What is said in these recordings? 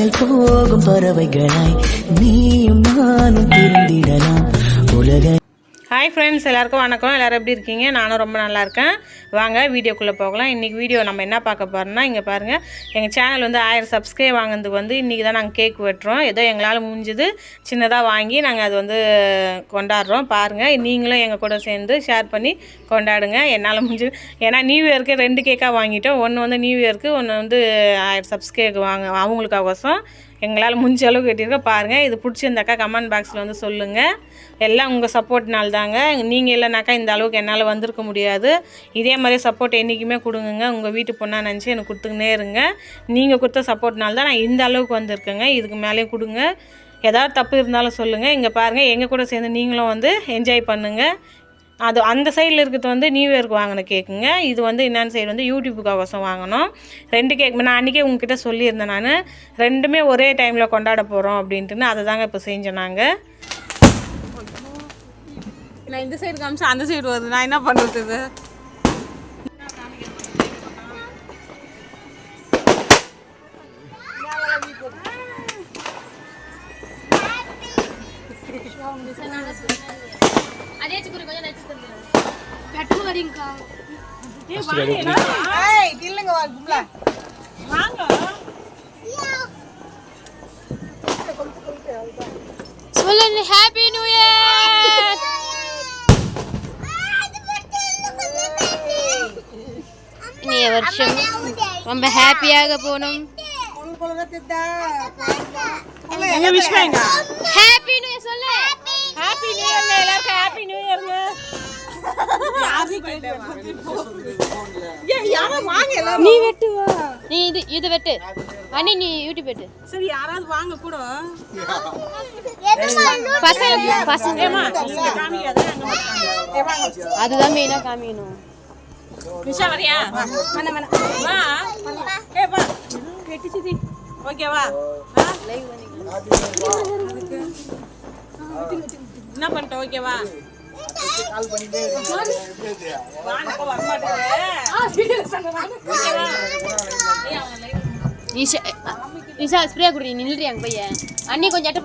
விண்ணை போகும் பறவைகளாய் நீயும் நானும் திருந்திடலாம் உலக ஹாய் ஃப்ரெண்ட்ஸ் எல்லாருக்கும் வணக்கம். எல்லோரும் எப்படி இருக்கீங்க? நானும் ரொம்ப நல்லா இருக்கேன். வாங்க வீடியோக்குள்ளே போகலாம். இன்றைக்கி வீடியோ நம்ம என்ன பார்க்க போகிறோம்னா இங்கே பாருங்கள் எங்கள் சேனல் வந்து ஆயிரம் சப்ஸ்கிரைப் வாங்கினதுக்கு வந்து இன்றைக்கி தான் நாங்கள் கேக் வெட்டுறோம். ஏதோ எங்களால் முடிஞ்சது சின்னதாக வாங்கி நாங்கள் அது வந்து கொண்டாடுறோம். பாருங்கள் நீங்களும் எங்கள் கூட சேர்ந்து ஷேர் பண்ணி கொண்டாடுங்க. என்னால் முடிஞ்சது. ஏன்னா நியூ இயருக்கு ரெண்டு கேக்காக வாங்கிட்டோம். ஒன்று வந்து நியூ இயருக்கு ஒன்று வந்து ஆயிரம் சப்ஸ்கிரைப் வாங்க அவங்களுக்காகோசம் எங்களால் முடிஞ்ச அளவுக்கு கட்டியிருக்கோம் பாருங்கள் இது பிடிச்சிருந்தாக்கா கமெண்ட் பாக்ஸில் வந்து சொல்லுங்கள் எல்லாம் உங்கள் சப்போர்ட்னால் தாங்க நீங்கள் இல்லைனாக்கா இந்த அளவுக்கு என்னால் வந்திருக்க முடியாது. இதே மாதிரி சப்போர்ட் என்றைக்குமே கொடுங்குங்க. உங்கள் வீட்டு பொண்ணாக நினச்சி எனக்கு கொடுத்துக்கினே இருங்க. நீங்கள் கொடுத்த சப்போர்ட்னால தான் நான் இந்த அளவுக்கு வந்திருக்கேங்க. இதுக்கு மேலேயும் கொடுங்க. ஏதாவது தப்பு இருந்தாலும் சொல்லுங்கள் இங்கே பாருங்கள் எங்கள் கூட சேர்ந்து நீங்களும் வந்து என்ஜாய் பண்ணுங்கள் அது அந்த சைடில் இருக்கிறது வந்து நியூ இயருக்கு வாங்கின கேக்குங்க இது வந்து என்னென்ன சைடு வந்து யூடியூப்புக்காகோசம் வாங்கினோம் ரெண்டு கேக் நான் அன்றைக்கே உங்ககிட்ட சொல்லியிருந்தேன் நான். ரெண்டுமே ஒரே டைமில் கொண்டாட போகிறோம் அப்படின்ட்டுன்னு அதை தாங்க இப்போ செஞ்சோம் நாங்கள் நான் இந்த சைடு காமிச்சா அந்த சைடு வருது. நான் என்ன பண்ணுறது இது சொல்லுங்க ஹாப்பி நியூ இயர் இனிய வருஷம். ரொம்ப ஹாப்பியாக போனோம். எங்க விஷ்வாங்க. ஹாப்பி நியூ இயர் சொல்லு. ஹாப்பி நியூ இயர்ங்க எல்லாருக்கும் ஹாப்பி நியூ இயர்ங்க நீ வெட்டு நீ இது இது வெட்டு. அண்ணி நீ யூடியூப் வெட்டு. சரி யாராவது வாங்க கூட. பசங்க பசங்க. அதுதான் மெயினா காமிக்கணும். நிஷா வரியா? வா வா ஏ வா. வெட்டி சிதி ஓகேவா? என்ன பண்ணிட்ட? ஓகேவா? நிஷா நிஷா ஸ்ப்ரே குடி நில்றி அங்க பையன் அண்ணி கொஞ்சம் எட்ட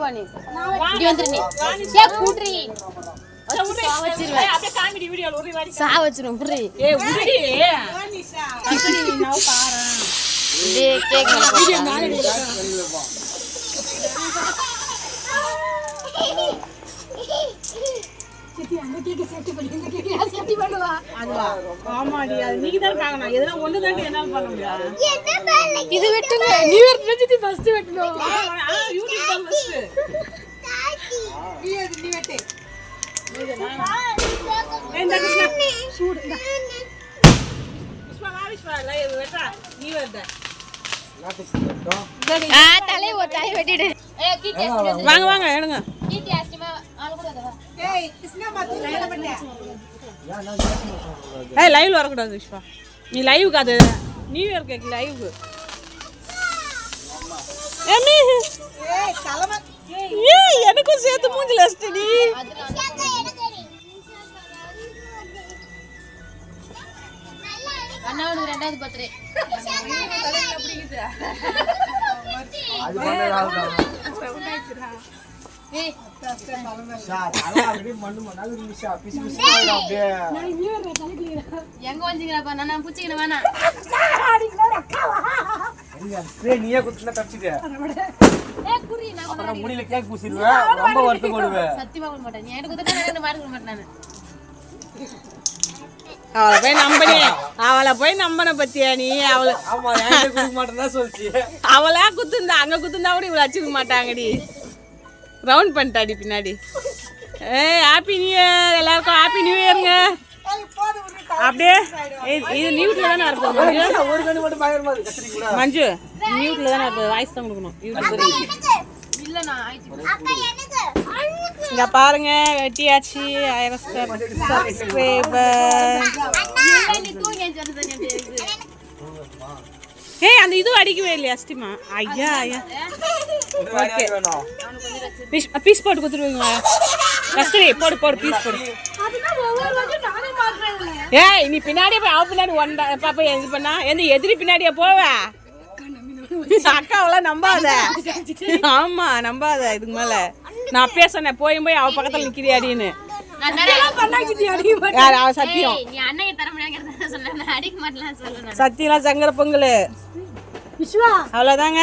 வந்துரு நீ. ஏ கூட்ரி சா வச்சிருவேன் அப்படியே காமெடி வீடியோல ஒரு வாடி சா வச்சிரும் புரி ஏ உருடி கம்பெனி நீ நவ பாரு இதே கேக் அது என்னால பண்ண முடியாது இது வெட்டுங்க நியூ இயர் நினைச்சிட்டு ஃபர்ஸ்ட் வெட்டணும் யூடியூப் தான் ஃபர்ஸ்ட் நீ வெட்டு ஏண்டா கிருஷ்ணா சூடு வாங்க? வாங்க எடுங்க. ஏய் லைவ்ல வரக்கூடாது விஸ்வா நீ லைவுக்கு அது நியூ இயர் கேக் லைவ் ஏமி ஏய் எனக்கும் சேர்த்து மூஞ்சில வச்சிட்டடி அண்ணாவுக்கு ரெண்டாவது பர்த்டே. ஏய். எங்க வந்தீங்கப்பா நான் புடிச்சிக்கிறேன் வேணாம். நீயே குத்துனா தப்பிச்சுக்க. முடியல கேக் பூசிடுவேன். ரொம்ப வருத்தம் போடுவேன் சத்தியமா கொடுக்க மாட்டேன். நீ எனக்கு கொடுக்க மாட்டேன் நானு. அவளை போய் நம்பனே. அவளை போய் நம்பன பத்தியா நீ? அவளை ஆமா என்கிட்ட கொடுக்க மாட்டேன்னு சொல்லிச்சு. அவளா குத்துந்தா அங்க குத்துந்தா கூட இவ்வளவு வச்சுக்க மாட்டாங்கடி. ரவுண்ட் பண்ணிட்டாடி பின்னாடி. ஏய் ஹாப்பி நியூ இயர் எல்லாருக்கும் ஹாப்பி நியூ இயருங்க அப்படியே இது மியூட்ல தானே இருக்கும் மஞ்சு? மியூட்ல தானே வாய்ஸ் தான் கொடுக்கணும். யூடியூப் இங்க பாருங்க வெட்டியாச்சு. ஆயிரம் சப்ஸ்கிரைபர். ஏய் அந்த இது அடிக்கவே இல்லையா அஸ்டிமா ஐயா ஐயா. ஓகே பீஸ் பீஸ் போட்டு கொடுத்துருவீங்களா? கஸ்தூரி போடு போடு பீஸ் போடு. ஏய் நீ பின்னாடியே போய் அவன் பின்னாடி ஒன் பாப்பா இது பண்ணா. எந்த எதிரி பின்னாடியே போவ? அக்காவெல்லாம் நம்பாத? ஆமா நம்பாத இதுக்கு மேலே. நான் அப்பயே சொன்னேன் போய் போய் அவ பக்கத்துல யார் அவ சத்தியம். சத்தியெல்லாம் சங்கர பொங்கல் அவ்வளோதாங்க